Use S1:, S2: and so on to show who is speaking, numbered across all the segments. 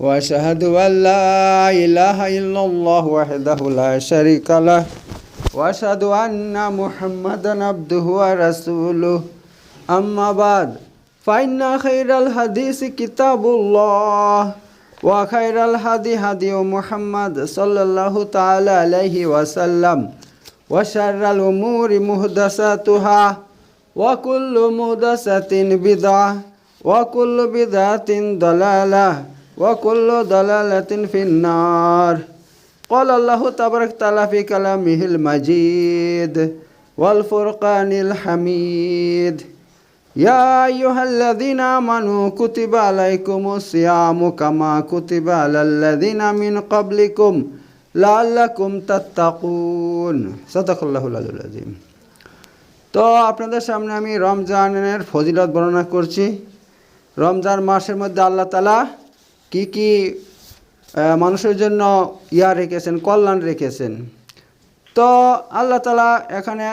S1: واشهد ان لا اله الا الله وحده لا شريك له واشهد ان محمدا عبده ورسوله اما بعد فان خير الحديث كتاب الله وخير الهدي هدي محمد صلى الله تعالى عليه وسلم وشر الامور محدثاتها وكل محدثة بدعة وكل بدعة ضلالة وكل ضلالة في النار قال الله تبارك وتعالى في كلامه المجيد والفرقان الحميد يا أيها الذين آمنوا كتب عليكم الصيام كما كتب على الذين من قبلكم لعلكم تتقون صدق الله العلي العظيم তো আপনাদের সামনে আমি রমজানের ফজিলত বর্ণনা করছি রমজান মাসের মধ্যে আল্লাহ তালা কি কি মানুষের জন্য ইয়া রেখেছেন, কল্যাণ রেখেছেন। তো আল্লাহ তালা এখানে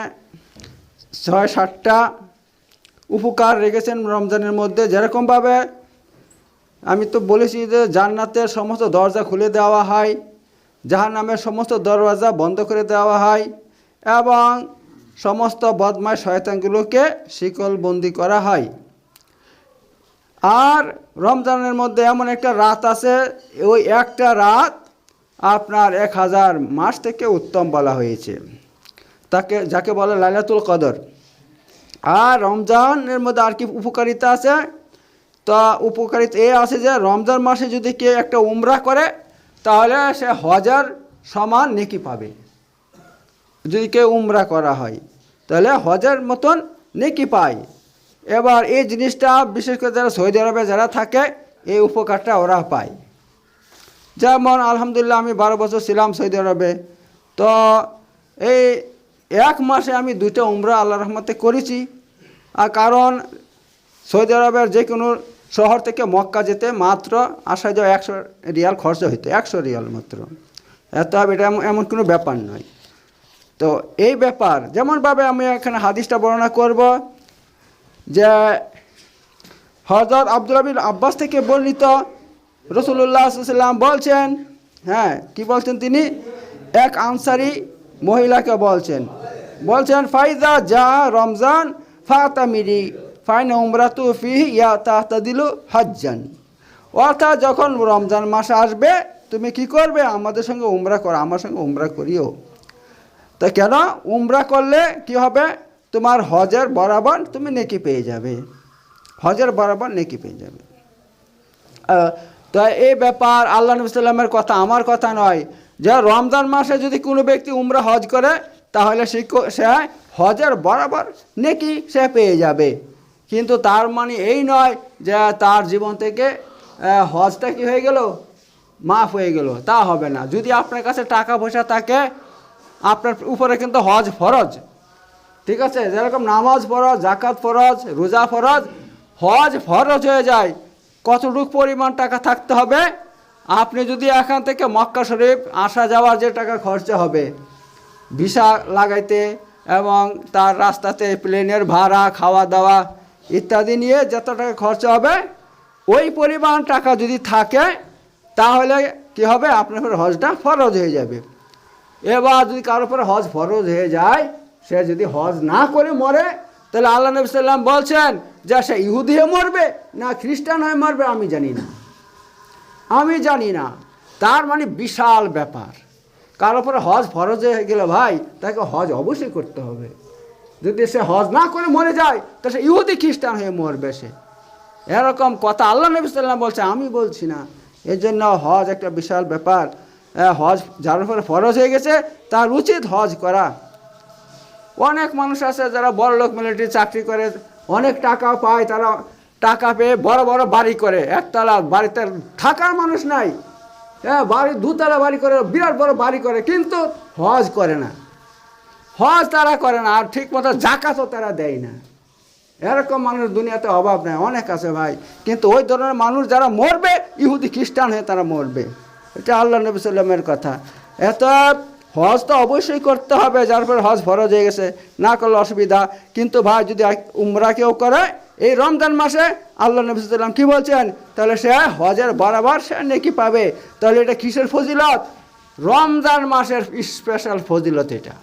S1: ছয়, সাতটা উপকার রেখেছেন রমজানের মধ্যে। যেরকমভাবে আমি তো বলেছি যে জান্নাতের সমস্ত দরজা খুলে দেওয়া হয়, জাহান্নামের সমস্ত দরওয়াজা বন্ধ করে দেওয়া হয়, এবং সমস্ত বদমায় শয়তানগুলোকে শিকলবন্দি করা হয়। আর রমজানের মধ্যে এমন একটা রাত আছে, ওই একটা রাত আপনার এক হাজার মাস থেকে উত্তম বলা হয়েছে। তাকে, যাকে বলে লাইলাতুল কদর। আর রমজানের মধ্যে আর কি উপকারিতা আছে? তা উপকারিতা এ আছে যে, রমজান মাসে যদি কেউ একটা উমরা করে, তাহলে সে হাজার সমান নেকি পাবে। যদি কেউ উমরা করা হয়, তাহলে হজের মতন নেকি পায়। এবার এই জিনিসটা, বিশেষ করে যারা সৌদি আরবে যারা থাকে, এই উপকারটা ওরা পায়। যেমন, আলহামদুলিল্লাহ আমি বারো বছর ছিলাম সৌদি আরবে। তো এই এক মাসে আমি দুইটা উমরা আল্লাহ রহমতে করেছি। আর কারণ, সৌদি আরবের যে কোনো শহর থেকে মক্কা যেতে মাত্র আসা যাওয়া একশো রিয়াল খরচ হইতো, একশো রিয়াল মাত্র। এত এটা এমন কোনো ব্যাপার নয়। তো এই ব্যাপার, যেমনভাবে আমি এখানে হাদিসটা বর্ণনা করব যে হজরত আব্দুল আবির আব্বাস থেকে বর্ণিত রসুল্লাহ সাল্লাম বলছেন হ্যাঁ কি বলছেন তিনি? এক আনসারি মহিলাকে বলছেন। বলছেন, ফাইজা যা রমজান ফাতামিরি, ফাইন উমরাতু ফি ইয়া তাহতাদিলু হজ্জান। অর্থাৎ যখন রমজান মাস আসবে, তুমি কি করবে? আমাদের সঙ্গে উমরা করো, আমার সঙ্গে উমরা করিও। তা কেন? উমরা করলে কি হবে? তোমার হজের বরাবর তুমি নেকি পেয়ে যাবে। হজের বরাবর নেকি পেয়ে যাবে। তো এই ব্যাপার আল্লাহ নবী কথা আমার কথা নয়। যে রমজান মাসে যদি কোনো ব্যক্তি উমরা হজ করে, তাহলে সে হজের বরাবর নেকি সে পেয়ে যাবে। কিন্তু তার মানে এই নয় যে তার জীবন থেকে হজটা কি হয়ে গেল? মাফ হয়ে গেল। তা হবে না। যদি আপনার কাছে টাকা পয়সা থাকে, আপনার উপরে কিন্তু হজ ফরজ। ঠিক আছে? যেরকম নামাজ ফরজ জাকাত ফরজ, রোজা ফরজ, হজ ফরজ হয়ে যায়, কতটুকু পরিমাণ টাকা থাকতে হবে? আপনি যদি এখান থেকে মক্কা শরীফ, আসা যাওয়ার যে টাকা খরচা হবে, ভিসা লাগাইতে এবং তার রাস্তাতে প্লেনের ভাড়া খাওয়া দাওয়া ইত্যাদি নিয়ে যত টাকা খরচা হবে, ওই পরিমাণ টাকা যদি থাকে, তাহলে কি হবে? আপনার হজটা ফরজ হয়ে যাবে। এবার যদি কারোর উপরে হজ ফরজ হয়ে যায় সে যদি হজ না করে মরে, তাহলে আল্লাহ নবী সাল্লাম বলছেন, যে সে ইহুদি হয়ে মরবে না খ্রিস্টান হয়ে মরবে, আমি জানি না। আমি জানি না। তার মানে বিশাল ব্যাপার। কারও পরে হজ ফরজ হয়ে গেলে ভাই, তাকে হজ অবশ্যই করতে হবে। যদি সে হজ না করে মরে যায়, তা সে ইহুদি খ্রিস্টান হয়ে মরবে সে। এরকম কথা আল্লাহ নবী সাল্লাম বলছে আমি বলছি না। এর জন্য হজ একটা বিশাল ব্যাপার। হজ যার উপরে ফরজ হয়ে গেছে, তার উচিত হজ করা। অনেক মানুষ আছে যারা বড় লোক মিলিটারি চাকরি করে, অনেক টাকা পায়, তারা টাকা পেয়ে বড় বড় বাড়ি করে। একতলা বাড়িতে থাকার মানুষ নাই। হ্যাঁ বাড়ি দুতলা বাড়ি করে, বিরাট বড় বাড়ি করে, কিন্তু হজ করে না। হজ তারা করে না, আর ঠিক মতো জাকাতও তারা দেয় না। এরকম মানুষ দুনিয়াতে অভাব নেই, অনেক আছে ভাই। কিন্তু ওই ধরনের মানুষ যারা মরবে, ইহুদি খ্রিস্টান হয়ে তারা মরবে। এটা আল্লাহ নবী সাল্লামের কথা। এত হজ তো অবশ্যই করতে হবে, যার পরে হজ ফরজ হয়ে গেছে, না করলে অসুবিধা। কিন্তু ভাই, যদি উমরা কেউ করে, এই রমজান মাসে আল্লাহ নবী সাল্লাম কী বলছেন? তাহলে সে হজের বরাবর সে নেকি পাবে। তাহলে এটা কিসের ফজিলত? রমজান মাসের স্পেশাল ফজিলত এটা।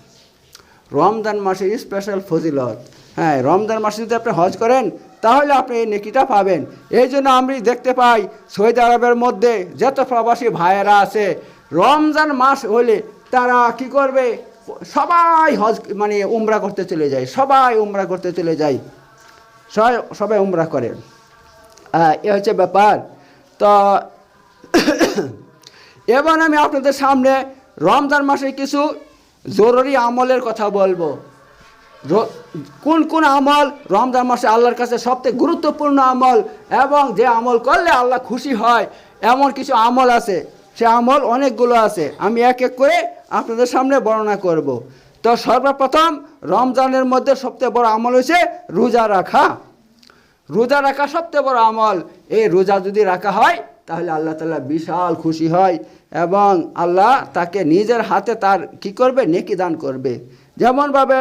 S1: রমজান মাসের স্পেশাল ফজিলত। হ্যাঁ রমজান মাসে যদি আপনি হজ করেন, তাহলে আপনি এই নেকিটা পাবেন। এই জন্য আমি দেখতে পাই সৌদি আরবের মধ্যে যত প্রবাসী ভাইয়েরা আছে, রমজান মাস হলে তারা কি করবে? সবাই হজ মানে উমরা করতে চলে যায়, সবাই উমরা করতে চলে যায়। সবাই সবাই উমরা করে। এ হচ্ছে ব্যাপার। তো এবার আমি আপনাদের সামনে রমজান মাসে কিছু জরুরি আমলের কথা বলব। কোন কোন আমল রমজান মাসে আল্লাহর কাছে সবথেকে গুরুত্বপূর্ণ আমল এবং যে আমল করলে আল্লাহ খুশি হয়, এমন কিছু আমল আছে। সে আমল অনেকগুলো আছে। আমি এক এক করে আপনাদের সামনে বর্ণনা করব। তো সর্বপ্রথম রমজানের মধ্যে সবচেয়ে বড় আমল হয়েছে রোজা রাখা। রোজা রাখা সবচেয়ে বড় আমল। এই রোজা যদি রাখা হয়, তাহলে আল্লাহ তালা বিশাল খুশি হয় এবং আল্লাহ তাকে নিজের হাতে তার কি করবে? নেকি দান করবে। যেমনভাবে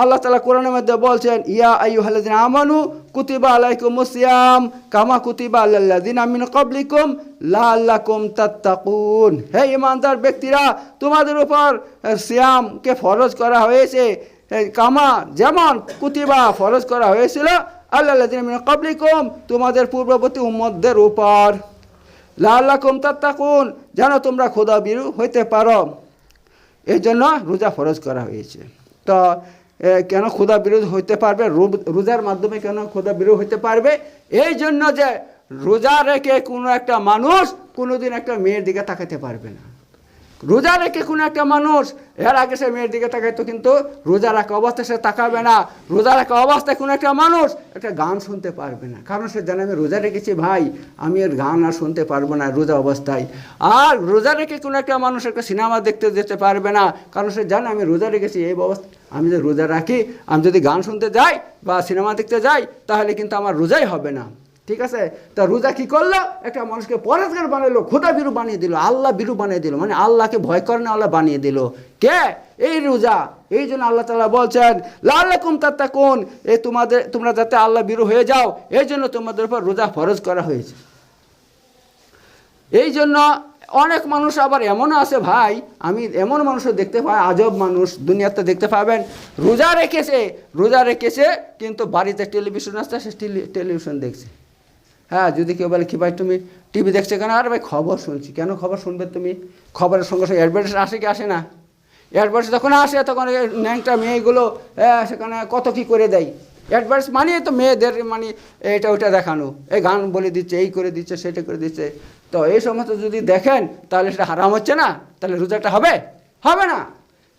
S1: আল্লাহ তালা কোরআনের মধ্যে বলছেন, ইয়া আয়ু আইয়ুহাল্লাযিনা আমানু কুতিবা আলাইকুম সিয়াম কামা কুতিবা আল্লাযিনা মিন ক্বাবলিকুম লাআল্লাকুম তাত্তাকুন। হে ইমানদার ব্যক্তিরা, তোমাদের উপর সিয়ামকে ফরজ করা হয়েছে। কামা যেমন কুতিবা ফরজ করা হয়েছিল আল্লাহ মিন ক্বাবলিকুম তোমাদের পূর্ববর্তী উম্মতদের উপর। লাআল্লাকুম তাত্তাকুন, যেন তোমরা খোদা বিরু হইতে পারো। এই জন্য রোজা ফরজ করা হয়েছে। তো কেন খোদা বিরোধ হইতে পারবে? রোজার মাধ্যমে কেন খোদা বিরোধ হইতে পারবে? এই জন্য যে রোজা রেখে কোনো একটা মানুষ কোনোদিন একটা মেয়ের দিকে তাকাতে পারবে না। রোজা রেখে কোনো একটা মানুষ, এর আগে সে মেয়ের দিকে তাকাইতো কিন্তু রোজা রাখা অবস্থায় সে তাকাবে না। রোজা রাখা অবস্থায় কোনো একটা মানুষ একটা গান শুনতে পারবে না। কারণ সে জানে, আমি রোজা রেখেছি ভাই, আমি এর গান আর শুনতে পারব না রোজা অবস্থায়। আর রোজা রেখে কোনো একটা মানুষ একটা সিনেমা দেখতে যেতে পারবে না। কারণ সে জানে, আমি রোজা রেখেছি এই অবস্থা, আমি যদি রোজা রাখি, আমি যদি গান শুনতে যাই বা সিনেমা দেখতে যাই, তাহলে কিন্তু আমার রোজাই হবে না। ঠিক আছে? তা রোজা কি করল? একটা মানুষকে পরেজগার বানাইলো, খোদা বিরু বানিয়ে দিল, আল্লাহ বিরু বানিয়ে দিল মানে আল্লাহকে ভয় করে না, আল্লাহ বানিয়ে দিল। কে? এই রোজা। এই জন্য আল্লাহ তালা বলছেন লাল্লাকুম তাত্তাকুন এই তোমাদের, তোমরা যাতে আল্লাহ বিরু হয়ে যাও, এই জন্য তোমাদের উপর রোজা ফরজ করা হয়েছে। এই জন্য অনেক মানুষ আবার এমনও আছে, ভাই, আমি এমন মানুষও দেখতে পাই, আজব মানুষ, দুনিয়াতে দেখতে পাবেন, রোজা রেখেছে রোজা রেখেছে, কিন্তু বাড়িতে টেলিভিশন আসছে সে টেলি- টেলিভিশন দেখছে। হ্যাঁ যদি কেউ বলে, কি ভাই তুমি টিভি দেখছ কেন? আরে ভাই, খবর শুনছি। কেন খবর শুনবে তুমি? খবরের সঙ্গে সঙ্গে অ্যাডভার্টাইজ আসে কি আসে না? অ্যাডভার্টাইজ যখন আসে, তখন ন্যাংটা মেয়েগুলো সেখানে কত কি করে দেয়? অ্যাডভার্টাইজ মানে তো মেয়েদের মানে এটা ওটা দেখানো। এই গান বলে দিচ্ছে, এই করে দিচ্ছে, সেটা করে দিচ্ছে। তো এই সমস্ত যদি দেখেন, তাহলে সেটা হারাম হচ্ছে না? তাহলে রোজাটা হবে? হবে না?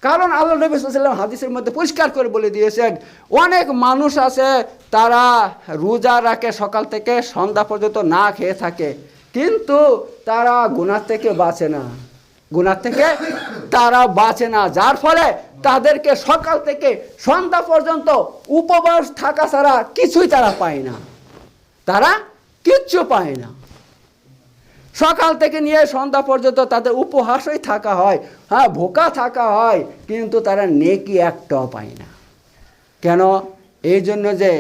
S1: কারণ আল্লাহ নবী সাল্লাম হাদিসের মধ্যে পরিষ্কার করে বলে দিয়েছেন, অনেক মানুষ আছে তারা রোজা রাখে সকাল থেকে সন্ধ্যা পর্যন্ত না খেয়ে থাকে, কিন্তু তারা গুনার থেকে বাঁচে না। গুনার থেকে তারা বাঁচে না, যার ফলে তাদেরকে সকাল থেকে সন্ধ্যা পর্যন্ত উপবাস থাকা ছাড়া কিছুই তারা পায় না। তারা কিচ্ছু পায় না। সকাল থেকে নিয়ে সন্ধ্যা পর্যন্ত তাদের উপহাসই থাকা হয় হ্যাঁ ভোকা থাকা হয়, কিন্তু তারা নেকি একটাও পায় না। কেন? এই জন্য যে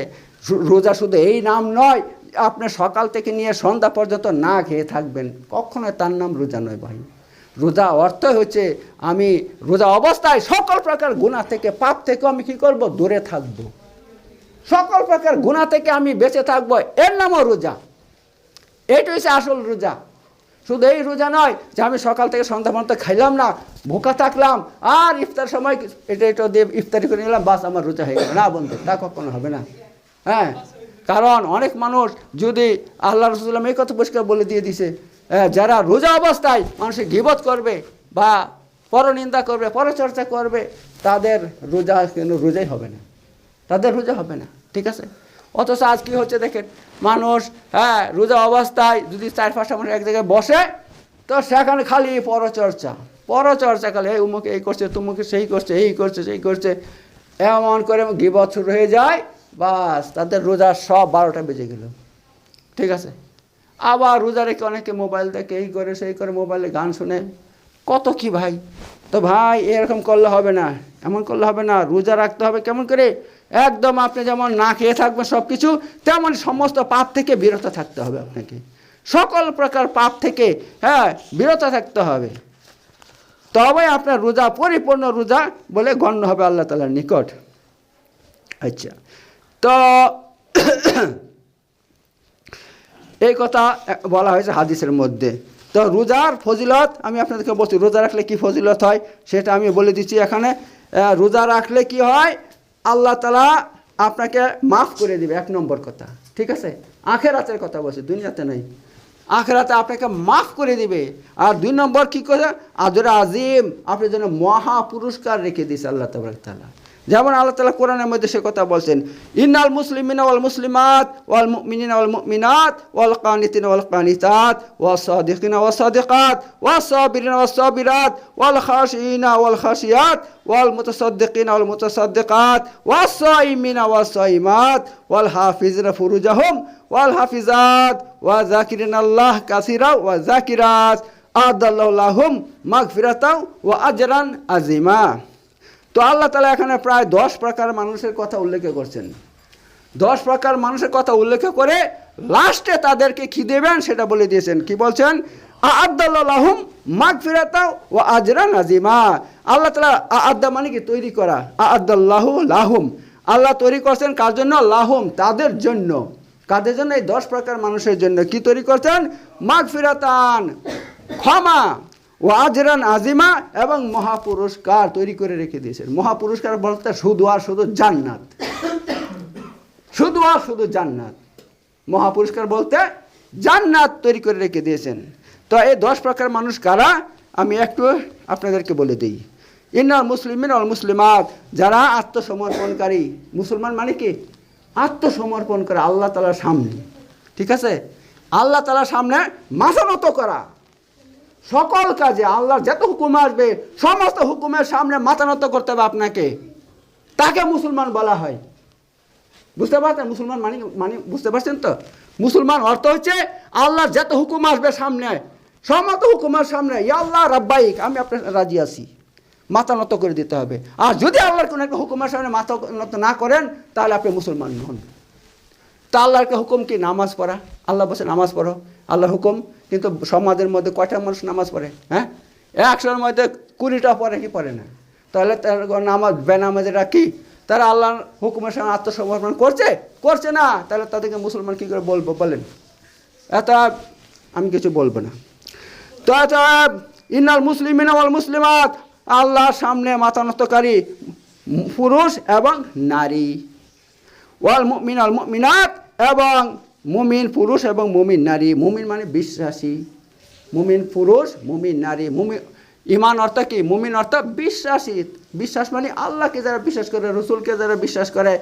S1: রোজা শুধু এই নাম নয়, আপনি সকাল থেকে নিয়ে সন্ধ্যা পর্যন্ত না খেয়ে থাকবেন, কখনো তার নাম রোজা নয় ভাই। রোজা অর্থ হচ্ছে আমি রোজা অবস্থায় সকল প্রকার গুণা থেকে, পাপ থেকে আমি কি করব? দূরে থাকব। সকল প্রকার গুণা থেকে আমি বেঁচে থাকব, এর নামও রোজা। এটা হচ্ছে আসল রোজা। শুধু এই রোজা নয় যে আমি সকাল থেকে সন্ধ্যা পর্যন্ত খাইলাম না ভোকা থাকলাম আর ইফতার সময় এটা এটা দিয়ে ইফতারি করে নিলাম বাস আমার রোজা হয়ে গেল। না বন্ধু তা কখনো হবে না। হ্যাঁ কারণ অনেক মানুষ যদি আল্লাহ রসুল্লাম এই কথা পরিষ্কার বলে দিয়ে দিছে হ্যাঁ, যারা রোজা অবস্থায় মানুষের গিবত করবে বা পরনিন্দা করবে পরচর্চা করবে তাদের রোজা কিন্তু রোজাই হবে না। তাদের রোজা হবে না ঠিক আছে? অথচ আজ কি হচ্ছে দেখেন? মানুষ হ্যাঁ রোজা অবস্থায় যদি চার পাঁচটা মানুষ এক জায়গায় বসে, তো সেখানে খালি পরচর্চা। পরচর্চা খালি এই উমুকে এই করছে, তুমুকে সেই করছে, এই করছে, সেই করছে। এমন করে গিবত শুরু হয়ে যায়, বাস, তাদের রোজার সব বারোটা বেজে গেল। ঠিক আছে? আবার রোজা রেখে অনেকে মোবাইল দেখে, এই করে, সেই করে, মোবাইলে গান শুনে। কত কি ভাই? তো ভাই, এরকম করলে হবে না, এমন করলে হবে না, রোজা রাখতে হবে কেমন করে? একদম আপনি যেমন না খেয়ে থাকবেন সব কিছু তেমন সমস্ত পাপ থেকে বিরত থাকতে হবে আপনাকে। সকল প্রকার পাপ থেকে হ্যাঁ বিরত থাকতে হবে। তবে আপনার রোজা, পরিপূর্ণ রোজা বলে গণ্য হবে আল্লাহ তালার নিকট। আচ্ছা তো এই কথা বলা হয়েছে হাদিসের মধ্যে। তো রোজার ফজিলত, আমি আপনাদেরকে বলছি, রোজা রাখলে কি ফজিলত হয়? সেটা আমি বলে দিচ্ছি এখানে। রোজা রাখলে কি হয়? আল্লাহ তালা আপনাকে মাফ করে দিবে, এক নম্বর কথা। ঠিক আছে? আখেরাতের কথা বলছে, দুনিয়াতে নাই। আখেরাতে আপনাকে মাফ করে দিবে। আর দুই নম্বর কী করে? আজর আজিম আপনার জন্য মহা পুরস্কার রেখে দিয়েছে আল্লাহ তালা যেমন আল্লাহ তালা কোরআনের মধ্যে সে কথা বলছেন, ইন্নাল মুসলিমিন ওয়াল মুসলিমাত ওয়াল মুমিনিন ওয়াল মুমিনাত ওয়াল কানিতিন ওয়াল কানিতাত ওয়াস সাদিকিন ওয়াস সাদিকাত ওয়াস সাবিরিন ওয়াস সাবিরাত ওয়াল খাশিইনা ওয়াল খাশিয়াত ওয়াল মুতাসাদ্দিকিন ওয়াল মুতাসাদ্দিকাত ওয়াস সাইমিনা ওয়াস সাইমাত ওয়াল হাফিজিনা ফুরুজাহুম ওয়াল হাফিজাত ওয়া জাকিরিন আল্লাহ কাসিরা ওয়া জাকিরাত আদাল্লাহু লাহুম মাগফিরাতাও ওয়া আজরান আজিমা তো আল্লাহ তালা এখানে প্রায় দশ প্রকার মানুষের কথা উল্লেখ করছেন। দশ প্রকার মানুষের কথা উল্লেখ করে লাস্টে তাদেরকে কি দেবেন সেটা বলে দিয়েছেন। কি বলছেন? আদাল্লাহুম মাগ ফিরাতা ও আজরা নাজিমা আল্লাহ তালা আদা মানে কি? তৈরি করা। আদাল্লাহু লাহুম। আল্লাহ তৈরি করছেন কার জন্য? লাহুম, তাদের জন্য। কাদের জন্য? এই দশ প্রকার মানুষের জন্য। কি তৈরি করছেন? মাগ ফিরাতান ক্ষমা। ও আজরান আজিমা এবং মহাপুরস্কার তৈরি করে রেখে দিয়েছেন। মহাপুরস্কার বলতে শুধু আর শুধু জান্নাত। শুধু আর শুধু জান্নাত। মহাপুরস্কার বলতে জান্নাত তৈরি করে রেখে দিয়েছেন। তো এই দশ প্রকার মানুষ কারা? আমি একটু আপনাদেরকে বলে দিই। ইন্নাল মুসলিমিন অল মুসলিমাত, যারা আত্মসমর্পণকারী। মুসলমান মানে কি? আত্মসমর্পণ করে আল্লাহ তালার সামনে। ঠিক আছে? আল্লাহ তালার সামনে মাথা নত করা। সকল কাজে আল্লাহর যত হুকুম আসবে, সমস্ত হুকুমের সামনে মাথা নত করতে হবে আপনাকে। তাকে মুসলমান বলা হয়। বুঝতে পারছেন? মুসলমান মানে মানে বুঝতে পারছেন তো? মুসলমান অর্থ হচ্ছে আল্লাহর যত হুকুম আসবে সামনে, সমস্ত হুকুমের সামনে আল্লাহ রাব্বাইক আমি আপনার রাজি আছি। মাথা নত করে দিতে হবে। আর যদি আল্লাহর কোনো একটা হুকুমের সামনে মাথা নত না করেন, তাহলে আপনি মুসলমান নন। তা আল্লাহর হুকুম কি? নামাজ পড়া। আল্লাহ বসে নামাজ পড়ো। আল্লাহর হুকুম, কিন্তু সমাজের মধ্যে কয়টা মানুষ নামাজ পড়ে হ্যাঁ? একশোর মধ্যে কুড়িটা পড়ে কি পড়ে না? তাহলে তার নামাজ, বেনামাজেরা কি? তারা আল্লাহর হুকুমের সঙ্গে আত্মসমর্পণ করছে? করছে না। তাহলে তাদেরকে মুসলমান কী করে বলব বলেন? এত আমি কিছু বলব না। তো এত ইন্নাল মুসলিম ইনাল মুসলিমাত, আল্লাহর সামনে মাথা নতকারী পুরুষ এবং নারী। ওয়াল মিনাল আল মুমিনাত এবং মুমিন পুরুষ এবং মুমিন নারী। মুমিন মানে বিশ্বাসী। মুমিন পুরুষ, মুমিন নারী। মুমিন ইমান অর্থ কি? মুমিন অর্থ বিশ্বাসী। বিশ্বাস মানে আল্লাহকে যারা বিশ্বাস করে, রসুলকে যারা বিশ্বাস করে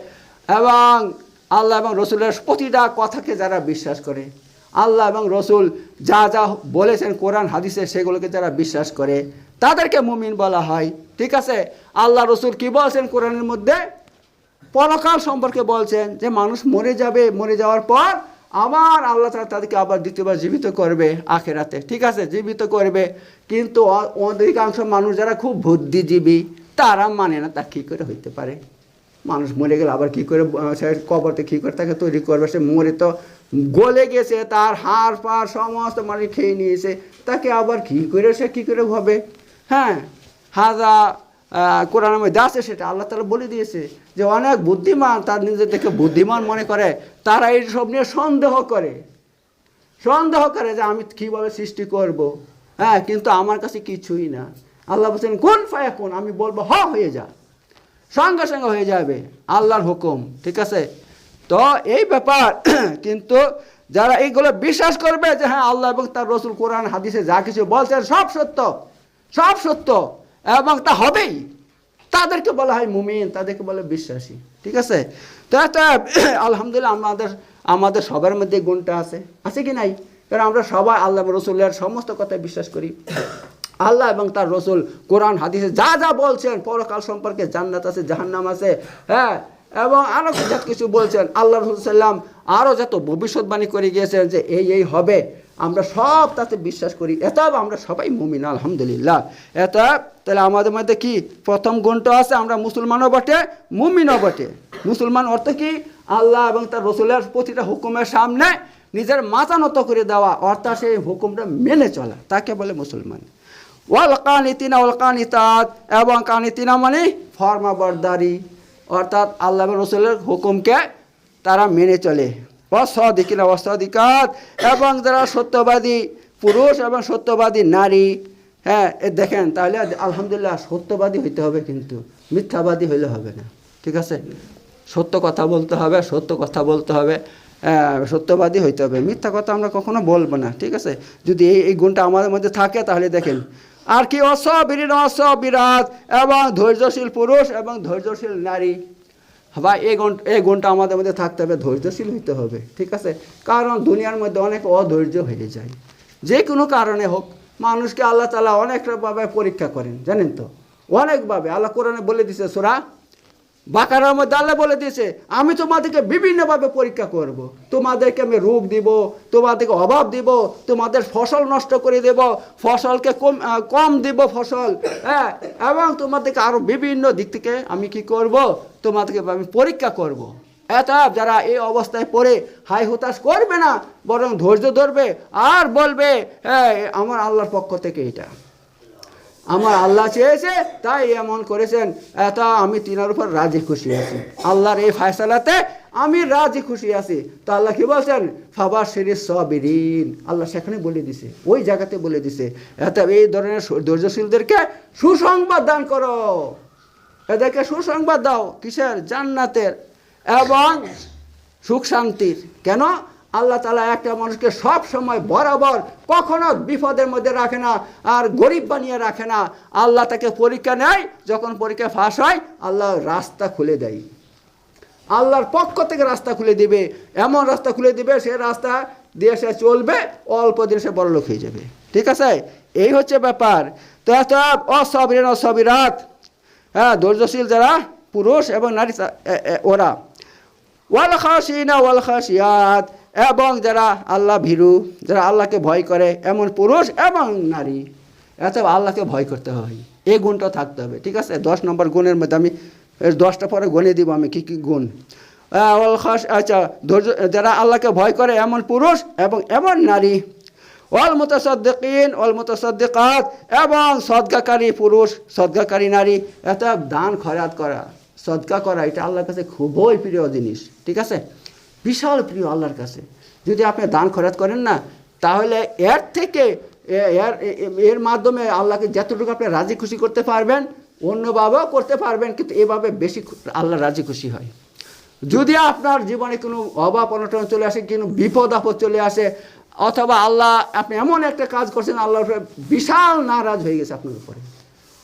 S1: এবং আল্লাহ এবং রসুলের প্রতিটা কথাকে যারা বিশ্বাস করে। আল্লাহ এবং রসুল যা যা বলেছেন কোরআন, হাদিসে সেগুলোকে যারা বিশ্বাস করে, তাদেরকে মুমিন বলা হয়। ঠিক আছে? আল্লাহ, রসুল কি বলছেন কোরআনের মধ্যে? পরকাল সম্পর্কে বলছেন যে, মানুষ মরে যাবে। মরে যাওয়ার পর আবার আল্লাহ তাআলা তাদেরকে আবার দ্বিতীয়বার জীবিত করবে আখেরাতে। ঠিক আছে? জীবিত করবে। কিন্তু অধিকাংশ মানুষ যারা খুব বুদ্ধিজীবী, তারা মানে না তা কী করে হইতে পারে? মানুষ মরে গেলে আবার কী করে সে কবরতে কী করে তাকে তৈরি করবে? সে মরে তো গলে গেছে, তার হাড় পাড় সমস্ত মানে খেয়ে নিয়েছে। তাকে আবার কী করে, সে কী করে হবে হ্যাঁ? হাজা কোরআন মধ্যে আছে সেটা আল্লাহ তালা বলে দিয়েছে। যে অনেক বুদ্ধিমান, তার নিজেদেরকে বুদ্ধিমান মনে করে, তারা এই সব নিয়ে সন্দেহ করে। সন্দেহ করে যে আমি কীভাবে সৃষ্টি করব। হ্যাঁ কিন্তু আমার কাছে কিছুই না। আল্লাহ বলছেন, কোন ফায়া কোন আমি বলব হ হয়ে যা। সঙ্গে সঙ্গে হয়ে যাবে আল্লাহর হুকুম, ঠিক আছে? তো এই ব্যাপার, কিন্তু যারা এইগুলো বিশ্বাস করবে যে হ্যাঁ আল্লাহ এবং তার রসুল কোরআন, হাদিসে যা কিছু বলছেন, সব সত্য সব সত্য এবং তা হবেই। তাদেরকে বলা হয় মুমিন, তাদেরকে বলে বিশ্বাসী। ঠিক আছে? তো একটা, আলহামদুলিল্লাহ আমাদের আমাদের সবার মধ্যে গুণটা আছে। আছে কি নাই? কারণ আমরা সবাই আল্লাহ রসুলের সমস্ত কথায় বিশ্বাস করি। আল্লাহ এবং তার রসুল, কোরআন, হাদিসে যা যা বলছেন, পরকাল সম্পর্কে জান্নাত আছে, জাহান্নাম আছে হ্যাঁ? এবং আরও যা কিছু বলছেন, আল্লাহ রসুল সাল্লাম আরও যত ভবিষ্যৎবাণী করে গিয়েছেন যে এই এই হবে। আমরা সব তাতে বিশ্বাস করি। এতব আমরা সবাই মুমিন, আলহামদুলিল্লাহ। এত তাহলে আমাদের মধ্যে কি প্রথম গুণটা আছে? আমরা মুসলমানও বটে, মুমিনও বটে। মুসলমান অর্থ কি? আল্লাহ এবং তার রসুলের প্রতিটা হুকুমের সামনে নিজের মাথা নত করে দেওয়া। অর্থাৎ সেই হুকুমটা মেনে চলা, তাকে বলে মুসলমান। ওয়াল কানিতিনা, ওয়াল কানিতাত, এবং কানিতিনা মানে ফর্মাবরদারি। অর্থাৎ আল্লাহ রসুলের হুকুমকে তারা মেনে চলে। অসদিকিনা অসদিকাত এবং যারা সত্যবাদী পুরুষ এবং সত্যবাদী নারী হ্যাঁ দেখেন, তাহলে আলহামদুলিল্লাহ সত্যবাদী হইতে হবে কিন্তু, মিথ্যাবাদী হইলে হবে না, ঠিক আছে? সত্য কথা বলতে হবে, সত্য কথা বলতে হবে সত্যবাদী হইতে হবে। মিথ্যা কথা আমরা কখনো বলব না, ঠিক আছে? যদি এই এই গুণটা আমাদের মধ্যে থাকে, তাহলে দেখেন, আর কি অসবিরাত, এবং ধৈর্যশীল পুরুষ এবং ধৈর্যশীল নারী বা এই ঘণ্টা এই ঘণ্টা আমাদের মধ্যে থাকতে হবে, ধৈর্যশীল হইতে হবে, ঠিক আছে? কারণ দুনিয়ার মধ্যে অনেক অধৈর্য হয়ে যায়। যে কোনো কারণে হোক, মানুষকে আল্লাহ তালা অনেকভাবে পরীক্ষা করেন, জানেন তো? অনেকভাবে। আল্লাহ কোরআনে বলে দিছে, সোরা বাকারার মধ্যে আল্লাহ বলে দিয়েছে, আমি তোমাদেরকে বিভিন্নভাবে পরীক্ষা করব। তোমাদেরকে আমি রোগ দিব, তোমাদেরকে অভাব দিব, তোমাদের ফসল নষ্ট করে দেব, ফসলকে কম কম দিব ফসল হ্যাঁ এবং তোমাদেরকে আরও বিভিন্ন দিক থেকে আমি কি করব তোমাদেরকে আমি পরীক্ষা করব। এত যারা এই অবস্থায় পড়ে হাই হতাশ করবে না, বরং ধৈর্য ধরবে আর বলবে হ্যাঁ আমার আল্লাহর পক্ষ থেকে এটা আমার আল্লাহ চেয়েছে, তাই এমন করেছেন। তা আমি তিনার উপর রাজি খুশি আছি। আল্লাহর এই ফায়সালাতে আমি রাজি খুশি আছি। তো আল্লাহ কি বলছেন? ফাবার শরীর সবিরিন। আল্লাহ সেখানে বলে দিছে, ওই জায়গাতে বলে দিছে। এত এই ধরনের ধৈর্যশীলদেরকে সুসংবাদ দান করো। এদেরকে সুসংবাদ দাও কিসের? জান্নাতের। এবং সুখ শান্তির। কেন? আল্লাহ তালা একটা মানুষকে সব সময় বরাবর কখনো বিপদের মধ্যে রাখে না আর গরিব বানিয়ে রাখে না। আল্লাহ তাকে পরীক্ষা নেয়, যখন পরীক্ষা ফাঁস হয় আল্লাহ রাস্তা খুলে দেয়। আল্লাহর পক্ষ থেকে রাস্তা খুলে দিবে। এমন রাস্তা খুলে দিবে, সে রাস্তা দিয়ে সে চলবে, অল্প দিন সে বড়লোক হয়ে যাবে। ঠিক আছে? এই হচ্ছে ব্যাপার। তো এত অসবিরেন অসবিরাত। হ্যাঁ ধৈর্যশীল যারা, পুরুষ এবং নারী ওরা। ওয়াল খাসিনা ওয়াল খাসিয়াত এবং যারা আল্লাহ ভীরু, যারা আল্লাহকে ভয় করে, এমন পুরুষ এবং নারী এত আল্লাহকে ভয় করতে হয়। এই গুণটা থাকতে হবে, ঠিক আছে? দশ নম্বর গুণের মধ্যে আমি দশটা পরে গণে দিব আমি, কী কী গুণ? আচ্ছা ধৈর্য, যারা আল্লাহকে ভয় করে, এমন পুরুষ এবং এমন নারী অল মুতাসদ্দিকিন অল মুতাসদ্দিকাত, এবং সদগাকারী পুরুষ, সদগাকারী নারী এত দান খয়াত করা সদকা করা, এটা আল্লাহর কাছে খুবই প্রিয় জিনিস, ঠিক আছে? বিশাল প্রিয় আল্লাহর কাছে। যদি আপনি দান খরাত করেন না, তাহলে এর থেকে এর এর মাধ্যমে আল্লাহকে যতটুকু আপনি রাজি খুশি করতে পারবেন, অন্যভাবেও করতে পারবেন, কিন্তু এভাবে বেশি আল্লাহ রাজি খুশি হয়। যদি আপনার জীবনে কোনো অভাব অনটন চলে আসে, কোনো বিপদ আপদ চলে আসে, অথবা আল্লাহ, আপনি এমন একটা কাজ করছেন, আল্লাহর উপরে বিশাল নারাজ হয়ে গেছে আপনার উপরে।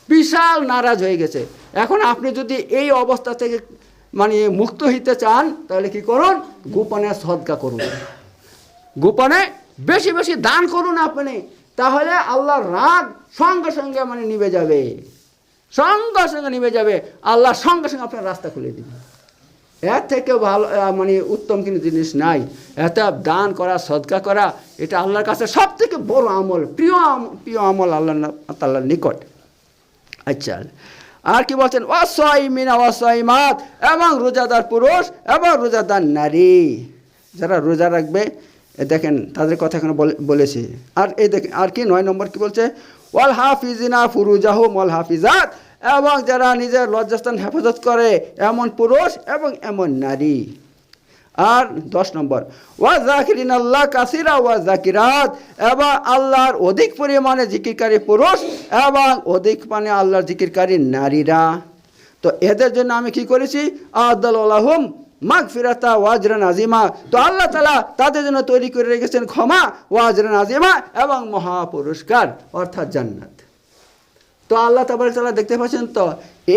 S1: বিশাল নারাজ হয়ে গেছে। এখন আপনি যদি এই অবস্থা থেকে মানে মুক্ত হইতে চান, তাহলে কি করুন? গোপনে সদকা করুন। গোপনে বেশি বেশি দান করুন আপনি, তাহলে আল্লাহর রাগ সঙ্গে সঙ্গে মানে নিভে যাবে। সঙ্গে সঙ্গে নিভে যাবে। আল্লাহ সঙ্গে সঙ্গে আপনার রাস্তা খুলে দিবে। এর থেকে ভালো মানে উত্তম কিন্তু জিনিস নাই। এত দান করা, সদকা করা, এটা আল্লাহর কাছে সব থেকে বড় আমল, প্রিয় প্রিয় আমল আল্লাহ তাল্লাহর নিকট। আচ্ছা আর কি বলছেন? অসয়মিনা অসয়মাত এবং রোজাদার পুরুষ এবং রোজাদার নারী। যারা রোজা রাখবে দেখেন তাদের কথা এখানে বলেছে। আর এই দেখেন, আর কি নয় নম্বর কি বলছে? ওয়াল হাফিজিনা ফুরুজাহু মল হাফিজাত, এবং যারা নিজের লজ্জাস্থান হেফাজত করে, এমন পুরুষ এবং এমন নারী। আর দশ নম্বর, ওয়া জাকিরিন আল্লাহ কাসিরা, ওয়া জাকিরাত এবং আল্লাহর অধিক পরিমাণে জিকিরকারী পুরুষ এবং অধিক মানে আল্লাহর জিকিরকারী নারীরা। তো এদের জন্য আমি কি করেছি? আদালহুম মাগ ফিরাতা ওয়াজরান আজিমা তো আল্লাহ তালা তাদের জন্য তৈরি করে রেখেছেন ক্ষমা ওয়াজরান আজিমা এবং মহা পুরস্কার অর্থাৎ জান্নাত। তো আল্লাহ তাবার তালা দেখতে পাচ্ছেন তো,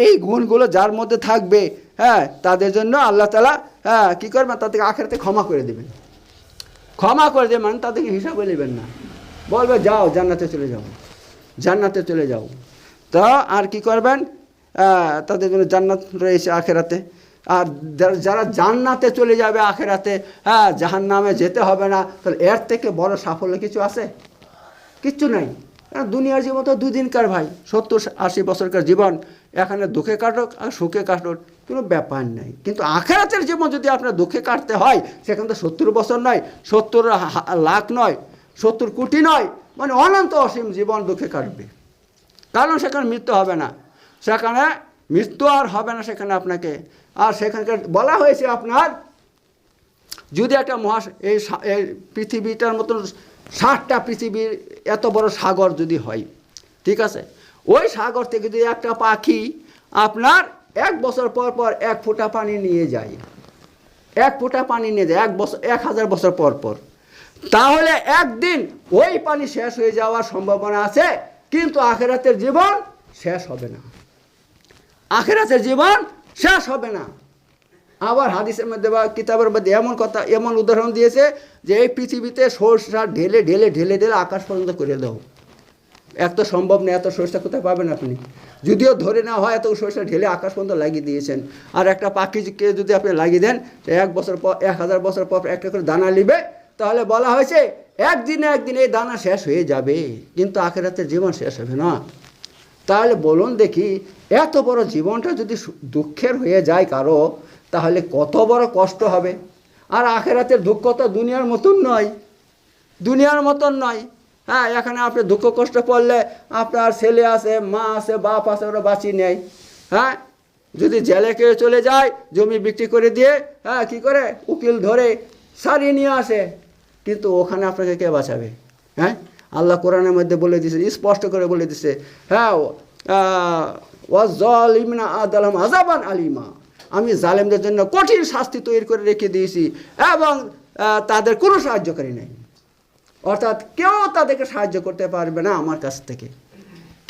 S1: এই গুণগুলো যার মধ্যে থাকবে হ্যাঁ তাদের জন্য আল্লাহ তালা হ্যাঁ কী করবেন? তাদেরকে আখেরাতে ক্ষমা করে দেবেন। ক্ষমা করে দেবে মানে তাদেরকে হিসাবে নেবেন না। বলবে, যাও, জান্নাতে চলে যাও। জান্নাতে চলে যাও। তো আর কি করবেন? তাদের জন্য জান্নাত রয়েছে আখেরাতে আর যারা- জান্নাতে চলে যাবে আখেরাতে হ্যাঁ জাহান নামে যেতে হবে না। তাহলে এর থেকে বড় সাফল্য কিছু আছে? কিচ্ছু নাই। দুনিয়ার জীবন তো দুদিনকার ভাই, সত্তর, আশি বছরকার জীবন। এখানে দুঃখে কাটুক আর সুখে কাটুক কোনো ব্যাপার নাই। কিন্তু আখেরাতের জীবন যদি আপনার দুঃখে কাটতে হয়, সেখানে তো সত্তর বছর নয়, সত্তর লাখ নয়, সত্তর কোটি নয় মানে অনন্ত অসীম জীবন দুঃখে কাটবে। কারণ সেখানে মৃত্যু হবে না। সেখানে মৃত্যু আর হবে না সেখানে আপনাকে। আর সেখানকার বলা হয়েছে আপনার, যদি একটা এই এই পৃথিবীটার মতন ষাটটা পৃথিবীর এত বড় সাগর যদি হয়, ঠিক আছে? ওই সাগর থেকে যদি একটা পাখি আপনার এক বছর পর পর এক ফোঁটা পানি নিয়ে যায়, এক ফোঁটা পানি নিয়ে যায়, এক বছর, এক হাজার বছর পর পর, তাহলে একদিন ওই পানি শেষ হয়ে যাওয়ার সম্ভাবনা আছে, কিন্তু আখেরাতের জীবন শেষ হবে না। আখেরাতের জীবন শেষ হবে না। আবার হাদিসের মধ্যে বা কিতাবের মধ্যে এমন কথা, এমন উদাহরণ দিয়েছে যে এই পৃথিবীতে সরষা ঢেলে ঢেলে ঢেলে ঢেলে আকাশ পর্যন্ত করে দাও। এত সম্ভব নেই এত সরষা কোথায় পাবেন আপনি? যদিও ধরে নেওয়া হয় এত সরষা ঢেলে আকাশ পর্যন্ত লাগিয়ে দিয়েছেন। আর একটা পাখিকে যদি আপনি লাগিয়ে দেন এক বছর পর, এক হাজার বছর পর একটা করে দানা নিবে। তাহলে বলা হয়েছে, একদিনে একদিন এই দানা শেষ হয়ে যাবে, কিন্তু আখেরাতের জীবন শেষ হবে না। তাহলে বলুন দেখি, এত বড় জীবনটা যদি দুঃখের হয়ে যায় কারও তাহলে কত বড় কষ্ট হবে? আর আখেরাতের দুঃখ তো দুনিয়ার মতন নয়। দুনিয়ার মতন নয়। হ্যাঁ এখানে আপনি দুঃখ কষ্ট পড়লে আপনার ছেলে আছে, মা আছে, বাপ আছে, ওরা বাঁচিয়ে নেয়। হ্যাঁ যদি জেলে কেউ চলে যায়, জমি বিক্রি করে দিয়ে হ্যাঁ কি করে? উকিল ধরে সারিয়ে নিয়ে আসে। কিন্তু ওখানে আপনাকে কে বাঁচাবে? হ্যাঁ আল্লাহ কোরআনের মধ্যে বলে দিছে স্পষ্ট করে বলে দিছে হ্যাঁ ওয়াজলিমনা আদালাম আজাবান আলিমা। আমি জালেমদের জন্য কঠিন শাস্তি তৈরি করে রেখে দিয়েছি এবং তাদের কোনো সাহায্যকারী নেই। অর্থাৎ কেউ তাদেরকে সাহায্য করতে পারবে না আমার কাছ থেকে।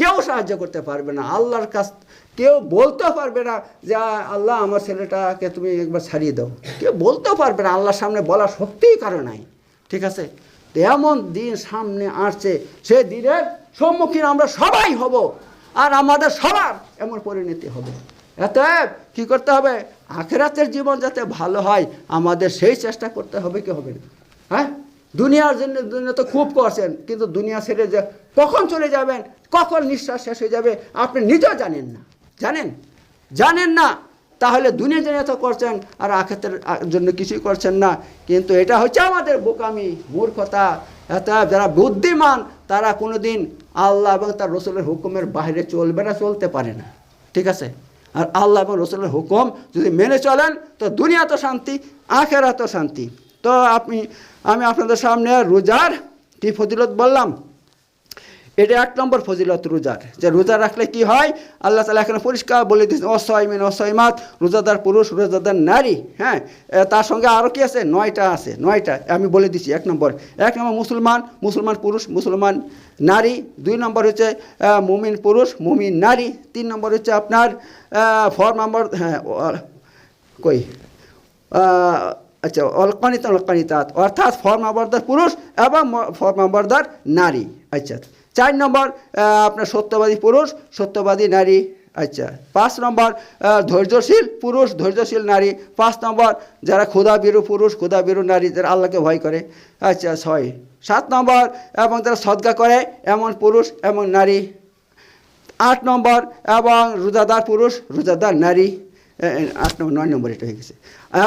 S1: কেউ সাহায্য করতে পারবে না। আল্লাহর কাছ, কেউ বলতেও পারবে না যে আল্লাহ, আমার ছেলেটাকে তুমি একবার ছাড়িয়ে দাও। কেউ বলতেও পারবে না। আল্লাহর সামনে বলার সত্যিই কারণ নাই। ঠিক আছে? তো এমন দিন সামনে আসছে, সে দিনের সম্মুখীন আমরা সবাই হব, আর আমাদের সবার এমন পরিণতি হবে। অতএব কি করতে হবে? আখেরাতের জীবন যাতে ভালো হয়, আমাদের সেই চেষ্টা করতে হবে কি হবে? না হ্যাঁ? দুনিয়ার জন্য, দুনিয়া তো খুব করছেন, কিন্তু দুনিয়া ছেড়ে যে কখন চলে যাবেন? কখন নিঃশ্বাস শেষ হয়ে যাবে? আপনি নিজেও জানেন না। জানেন? জানেন না? তাহলে দুনিয়া জন্য এত করছেন, আর আখেতের জন্য কিছুই করছেন না। কিন্তু এটা হচ্ছে আমাদের বোকামি, মূর্খতা। এত যারা বুদ্ধিমান, তারা কোনোদিন আল্লাহ এবং তার রসুলের হুকুমের বাইরে চলবে না, চলতে পারে না। ঠিক আছে? আর আল্লাহ এবং রসুলের হুকুম, যদি মেনে চলেন, তো দুনিয়া তো শান্তি আখেরা তো শান্তি। তো আপনি, আমি আপনাদের সামনে রোজার কি ফজিলত বললাম? এটা এক নম্বর ফজিলত রোজার যে রোজা রাখলে কি হয়? আল্লাহ তালা এখানে পরিষ্কার বলে দিয়েছেন অসয়মিন অসয়মাত রোজাদার পুরুষ, রোজাদার নারী হ্যাঁ? তার সঙ্গে আরও কি আছে? নয়টা আছে, নয়টা। আমি বলে দিচ্ছি এক নম্বর। এক নম্বর মুসলমান মুসলমান পুরুষ, মুসলমান নারী। দুই নম্বর হচ্ছে মুমিন পুরুষ, মুমিন নারী। তিন নম্বর হচ্ছে আপনার ফর নম্বর হ্যাঁ কই? আচ্ছা অলকানিত অলকানিতাত। অর্থাৎ ফর্মাবরদার পুরুষ এবং ফর্মাবরদার নারী। আচ্ছা। চার নম্বর আপনার সত্যবাদী পুরুষ, সত্যবাদী নারী। আচ্ছা পাঁচ নম্বর ধৈর্যশীল পুরুষ, ধৈর্যশীল নারী। পাঁচ নম্বর, যারা ক্ষুদা বিরু পুরুষ ক্ষুদা বিরু নারী, যারা আল্লাহকে ভয় করে। আচ্ছা ছয়। সাত নম্বর, এবং যারা সদ্গা করে, এমন পুরুষ, এমন নারী। আট নম্বর, এবং রোজাদার পুরুষ, রোজাদার নারী। আট নম্বর, নয় নম্বর এটা হয়ে গেছে।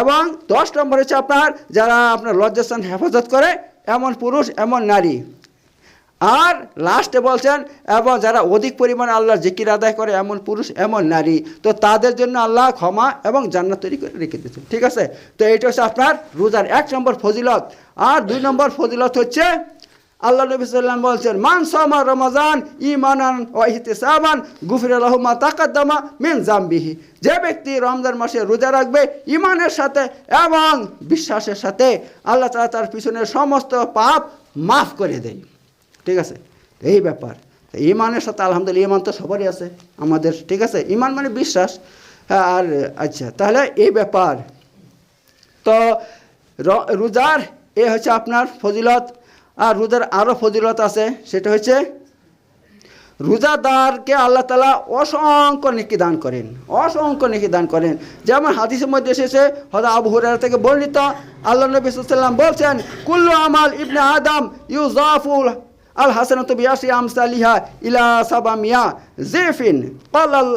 S1: এবং দশ নম্বর হচ্ছে আপনার, যারা আপনার লজ্জাস্থান হেফাজত করে, এমন পুরুষ, এমন নারী। আর লাস্টে বলছেন, এবং যারা অধিক পরিমাণে আল্লাহর জিকির আদায় করে, এমন পুরুষ, এমন নারী, তো তাদের জন্য আল্লাহ ক্ষমা এবং জান্নাত তৈরি করে রেখে দিয়েছেন। ঠিক আছে? তো এইটা হচ্ছে আপনার রোজার এক নম্বর ফজিলত। আর দুই নম্বর ফজিলত হচ্ছে, আল্লাহ নবী সাল্লাম বলছেন, মান সামা রমাজান ইমানান ও ইহতিসাবান গুফির আলহমা তাকাদ্দামা মিন জামবিহি। যে ব্যক্তি রমজান মাসে রোজা রাখবে ইমানের সাথে এবং বিশ্বাসের সাথে, আল্লাহ তাআলা তার পিছনের সমস্ত পাপ মাফ করে দেয়। ঠিক আছে? এই ব্যাপার। ইমানের সাথে আলহামদুলিল্লাহ ইমান তো সবারই আছে আমাদের ঠিক আছে? ইমান মানে বিশ্বাস। হ্যাঁ, আর আচ্ছা তাহলে এই ব্যাপার। তো রোজার এ হচ্ছে আপনার ফজিলত আর রোজার আরও ফজিলত আছে সেটা হচ্ছে রোজাদারকে আল্লাহ তালা অসংখ্য নেকি দান করেন অসংখ্য নেকি দান করেন। যেমন হাদিসের মধ্যে এসেছে হয়তো আবু হুরার থেকে বর্ণিত আল্লাহ নবী সাল্লাম বলছেন কুল্লু আমাল ইবনে আদম ইউজাফুল আল হাসানত বিয়াসি আমসালিহা ইলা সাবামিয়া জেফিন কাল আল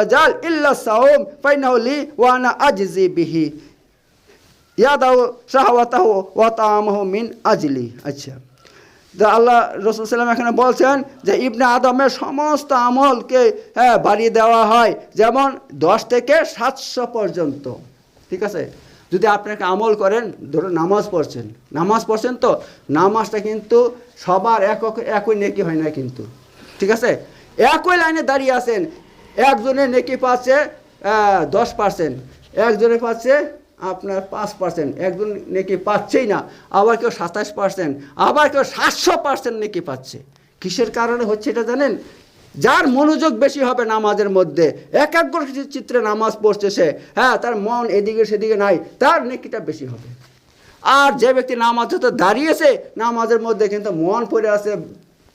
S1: আজাল ইল্লা সাওম ফাইনাউলি ওয়ানা আজজি বিহি। ইয়াদাও শাহওয়াতাহ ওয়াতামহ মিন আজলি। আচ্ছা। আল্লাহ রসুল সাল্লাম এখানে বলছেন যে ইবনে আদমের সমস্ত আমলকে হ্যাঁ বাড়িয়ে দেওয়া হয় যেমন দশ থেকে সাতশো পর্যন্ত। ঠিক আছে? যদি আপনাকে আমল করেন, ধরুন নামাজ পড়ছেন নামাজ পড়ছেন তো, নামাজটা কিন্তু সবার একক, একই নেকি হয় না কিন্তু। ঠিক আছে? একই লাইনে দাঁড়িয়ে আছেন, একজনের নেকি পাচ্ছে দশ পার্সেন্ট একজনের পাচ্ছে আপনার পাঁচ পার্সেন্ট একজন নেকি পাচ্ছেই না, আবার কেউ সাতাশ পার্সেন্ট আবার কেউ সাতশো পার্সেন্ট নেকি পাচ্ছে। কিসের কারণে হচ্ছে এটা জানেন? যার মনোযোগ বেশি হবে নামাজের মধ্যে, একাগ্র চিত্রে নামাজ পড়ছে সে হ্যাঁ তার মন এদিকে সেদিকে নাই, তার নেকিটা বেশি হবে। আর যে ব্যক্তি নামাজ তো দাঁড়িয়েছে, নামাজের মধ্যে কিন্তু মন পড়ে আছে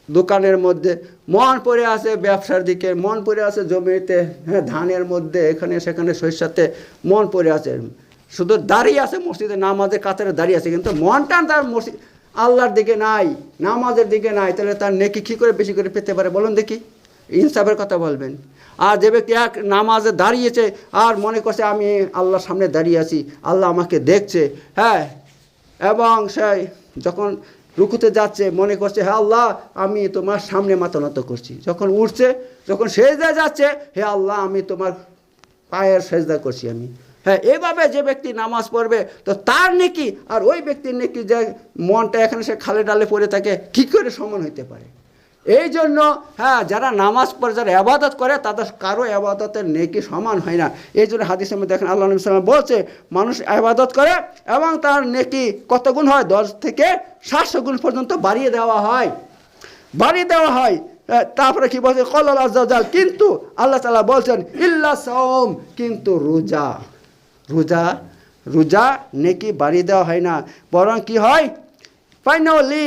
S1: দোকানের মধ্যে, মন পড়ে আছে ব্যবসার দিকে, মন পড়ে আছে জমিতে হ্যাঁ ধানের মধ্যে, এখানে, সেখানে শস্যাতে মন পড়ে আছে। শুধু দাঁড়িয়ে আছে মসজিদে, নামাজের কাতারে দাঁড়িয়ে আছে, কিন্তু মনটা তার মসজিদ, আল্লাহর দিকে নাই, নামাজের দিকে নাই, তাহলে তার নেকি কী করে বেশি করে পেতে পারে বলুন দেখি? ইনসাফের কথা বলবেন। আর যে ব্যক্তি এক নামাজে দাঁড়িয়েছে, আর মনে করছে আমি আল্লাহর সামনে দাঁড়িয়ে আছি, আল্লাহ আমাকে দেখছে হ্যাঁ এবং সে যখন রুকুতে যাচ্ছে, মনে করছে, হে আল্লাহ, আমি তোমার সামনে মাথা নত করছি। যখন উঠছে, যখন সেজদা যাচ্ছে, হে আল্লাহ, আমি তোমার পায়ের সেজদা করছি আমি। হ্যাঁ এভাবে যে ব্যক্তি নামাজ পড়বে, তো তার নেকি আর ওই ব্যক্তির নেকি যে মনটা এখানে সে খালে ডালে পড়ে থাকে, কী করে সমান হইতে পারে? এই জন্য হ্যাঁ যারা নামাজ পড়ে, যারা আবাদত করে, তাদের কারও আবাদতের নেকি সমান হয় না। এই জন্য হাদিসের মধ্যে দেখেন, আল্লাহ নবী বলছে, মানুষ আবাদত করে এবং তার নেকি কত গুণ হয়? দশ থেকে সাতশো গুণ পর্যন্ত বাড়িয়ে দেওয়া হয়। বাড়িয়ে দেওয়া হয়। তারপরে কি বলছে? কল্লাল আজাল কিন্তু আল্লাহ তালা বলছেন, ইল্লা সৌম কিন্তু রোজা। রোজা রোজা নেকি বাড়িয়ে দেওয়া হয় না। বরং কি হয়? ফাইনালি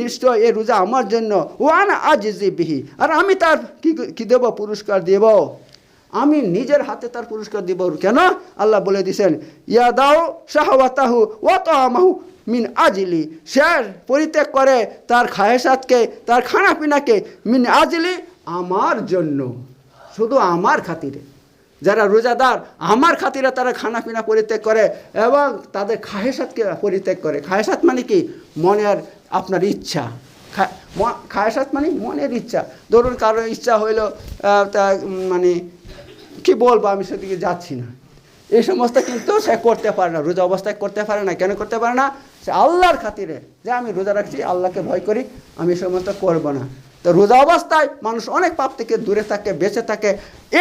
S1: নিশ্চয় এ রোজা আমার জন্য। ওয়ান আজিজি বিহি। আর আমি তার কি কি দেব? পুরস্কার দেব। আমি নিজের হাতে তার পুরস্কার দিব। কেন? আল্লাহ বলে দিছেন, ইয়া দাও শাহওয়াতাহু ও তো আমাহু মিন আজিলি। সে পরিত্যাগ করে তার খায়েসাতকে তার খানাপিনাকে, মিন আজিলি আমার জন্য। শুধু আমার খাতিরে। যারা রোজাদার, আমার খাতিরে তারা খানা পিনা পরিত্যাগ করে এবং তাদের খাহেসাতকে পরিত্যাগ করে। খাহেসাত মানে কি? মনের আপনার ইচ্ছা। খায়েসাত মানে মনের ইচ্ছা। ধরুন কারোর ইচ্ছা হইল তা মানে কি বলব আমি সেদিকে যাচ্ছি না। এই সমস্ত কিন্তু সে করতে পারে না, রোজা অবস্থায় করতে পারে না, কেন করতে পারে না? সে আল্লাহর খাতিরে যে আমি রোজা রাখছি, আল্লাহকে ভয় করি, আমি এই সমস্ত করব না। তো রোজা অবস্থায় মানুষ অনেক পাপ থেকে দূরে থাকে বেঁচে থাকে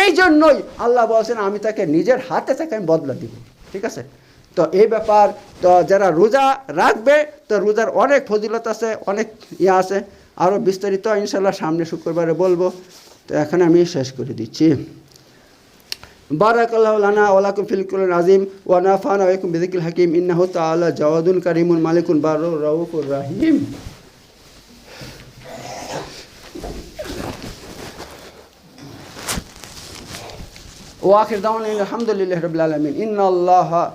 S1: এই জন্যই আল্লাহ বলছেন আমি তাকে নিজের হাতে তাকে আমি বদলা দিব ঠিক আছে তো এই ব্যাপার তো যারা রোজা রাখবে তো রোজার অনেক ফজিলত আছে অনেক ইয়ে আছে আরও বিস্তারিত ইনশাল্লাহ সামনে শুক্রবারে বলবো তো এখানে আমি শেষ করে দিচ্ছি بارك الله لنا ولكم في القرآن العظيم ونفعنا وإياكم بذكر الحكيم إنه تعالى جواد كريم مالك بر رؤوف رحيم وآخر دعوانا أن الحمد لله رب العالمين. إن الله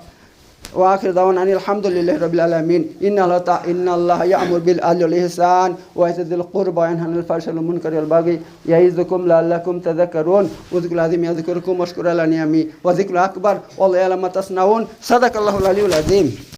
S1: وآخر دعوانا أن الحمد لله رب العالمين. إن الله تع- إن الله يأمر بالعدل والإحسان وإيتاء ذي القربى وينهى عن الفحشاء والمنكر والبغي يعظكم لعلكم تذكرون. وذكر العظيم يذكركم واشكروا على نعمه. وذكر اكبر والله يعلم ما تصنعون. صدق الله العلي العظيم.